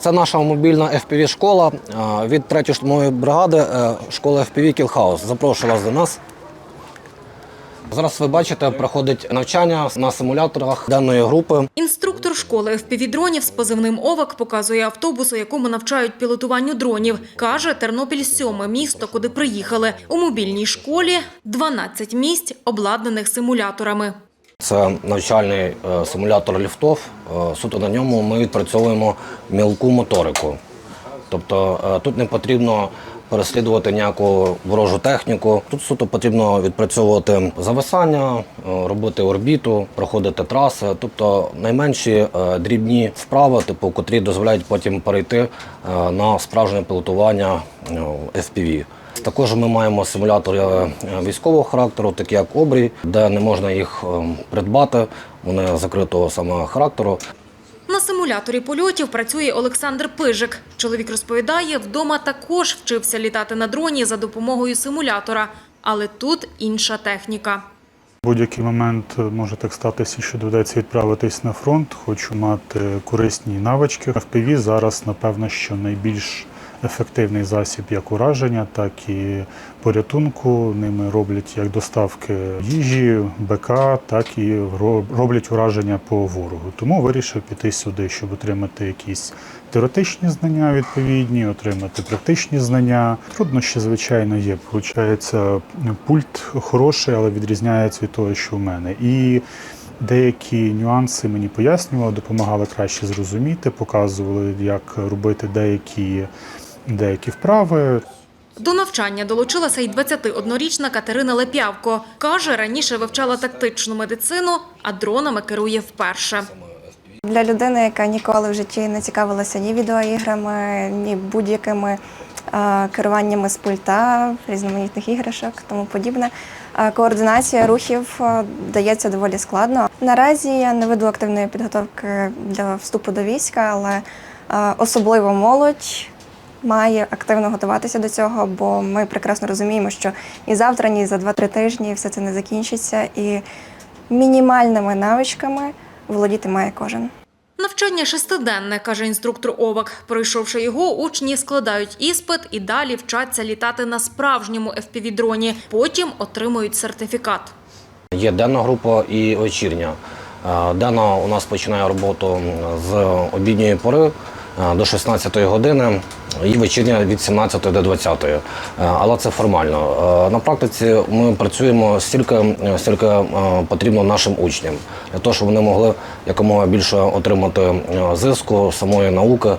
Це наша мобільна fpv школа від 3-ї штурмової бригади е, школи FPV Кілхаус. Запрошую вас до нас. Зараз ви бачите, проходить навчання на симуляторах денної групи. Інструктор школи FPV-дронів з позивним «Овак» показує автобус, у якому навчають пілотуванню дронів. Каже, Тернопіль – сьоме місто, куди приїхали. У мобільній школі 12 місць, обладнаних симуляторами. Це навчальний е, симулятор ліфтов. Е, Суто на ньому ми відпрацьовуємо мілку моторику. Тобто е, тут не потрібно переслідувати ніяку ворожу техніку. Тут суто потрібно відпрацьовувати зависання, робити орбіту, проходити траси. Тобто найменші дрібні вправи, типу, котрі дозволяють потім перейти на справжнє пілотування FPV. Також ми маємо симулятори е, військового характеру, такі як обрій, де не можна їх е, придбати. Вони закритого саме характеру. На симуляторі польотів працює Олександр Пижик. Чоловік розповідає, вдома також вчився літати на дроні за допомогою симулятора. Але тут інша техніка. Будь-який момент може так статися, що доведеться відправитись на фронт. Хочу мати корисні навички. FPV зараз, напевно, що найбільш ефективний засіб як ураження, так і порятунку. Ними роблять як доставки їжі, БК, так і роблять ураження по ворогу. Тому вирішив піти сюди, щоб отримати якісь теоретичні знання відповідні, отримати практичні знання. Труднощі, звичайно, є. Получається, пульт хороший, але відрізняється від того, що в мене. І деякі нюанси мені пояснювали, допомагали краще зрозуміти, показували, як робити деякі, деякі вправи. До навчання долучилася й 21-річна Катерина Лепявко. Каже, раніше вивчала тактичну медицину, а дронами керує вперше. Для людини, яка ніколи в житті не цікавилася ні відеоіграми, ні будь-якими е, керуваннями з пульта, різноманітних іграшок, тому подібне. е, Координація рухів е, дається доволі складно. Наразі я не веду активної підготовки для вступу до війська, але особливо молодь має активно готуватися до цього, бо ми прекрасно розуміємо, що ні завтра, ні за 2-3 тижні все це не закінчиться, і мінімальними навичками володіти має кожен. Навчання шестиденне, каже інструктор Овак. Пройшовши його, учні складають іспит і далі вчаться літати на справжньому FPV-дроні. Потім отримують сертифікат. Є денна група і вечірня. Е, Денна у нас починає роботу з обідньої пори е, до 16 години і вечірня від 17 до 20. Е, Але це формально. Е, На практиці ми працюємо стільки, стільки е, потрібно нашим учням, для того, щоб вони могли якомога більше отримати зиску самої науки.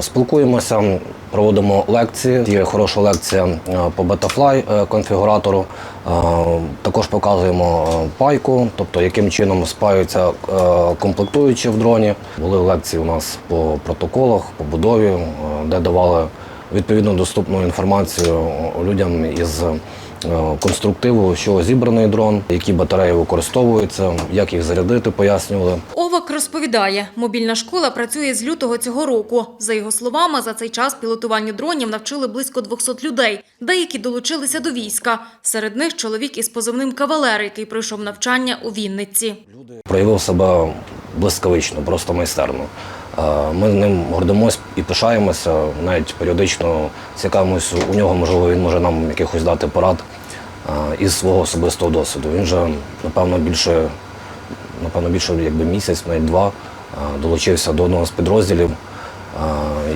Спілкуємося, проводимо лекції. Є хороша лекція по Betafly конфігуратору. Також показуємо пайку, тобто яким чином спаються комплектуючі в дроні. Були лекції у нас по протоколах, по будові, де давали відповідно доступну інформацію людям із е, конструктиву, що зібраний дрон, які батареї використовуються, як їх зарядити, пояснювали. Овак розповідає, мобільна школа працює з лютого цього року. За його словами, за цей час пілотуванню дронів навчили близько 200 людей. Деякі долучилися до війська. Серед них чоловік із позивним «Кавалер», який пройшов навчання у Вінниці. проявив себе блискавично, просто майстерно. Ми ним гордимось і пишаємося, навіть періодично цікавимося у нього, можливо, він може нам якихось дати порад із свого особистого досвіду. Він же, напевно, більше, напевно, більше якби місяць, навіть два, долучився до одного з підрозділів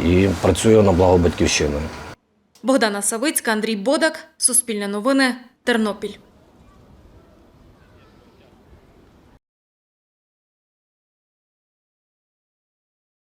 і працює на благо батьківщини. Богдана Савицька, Андрій Бодак, Суспільне новини, Тернопіль.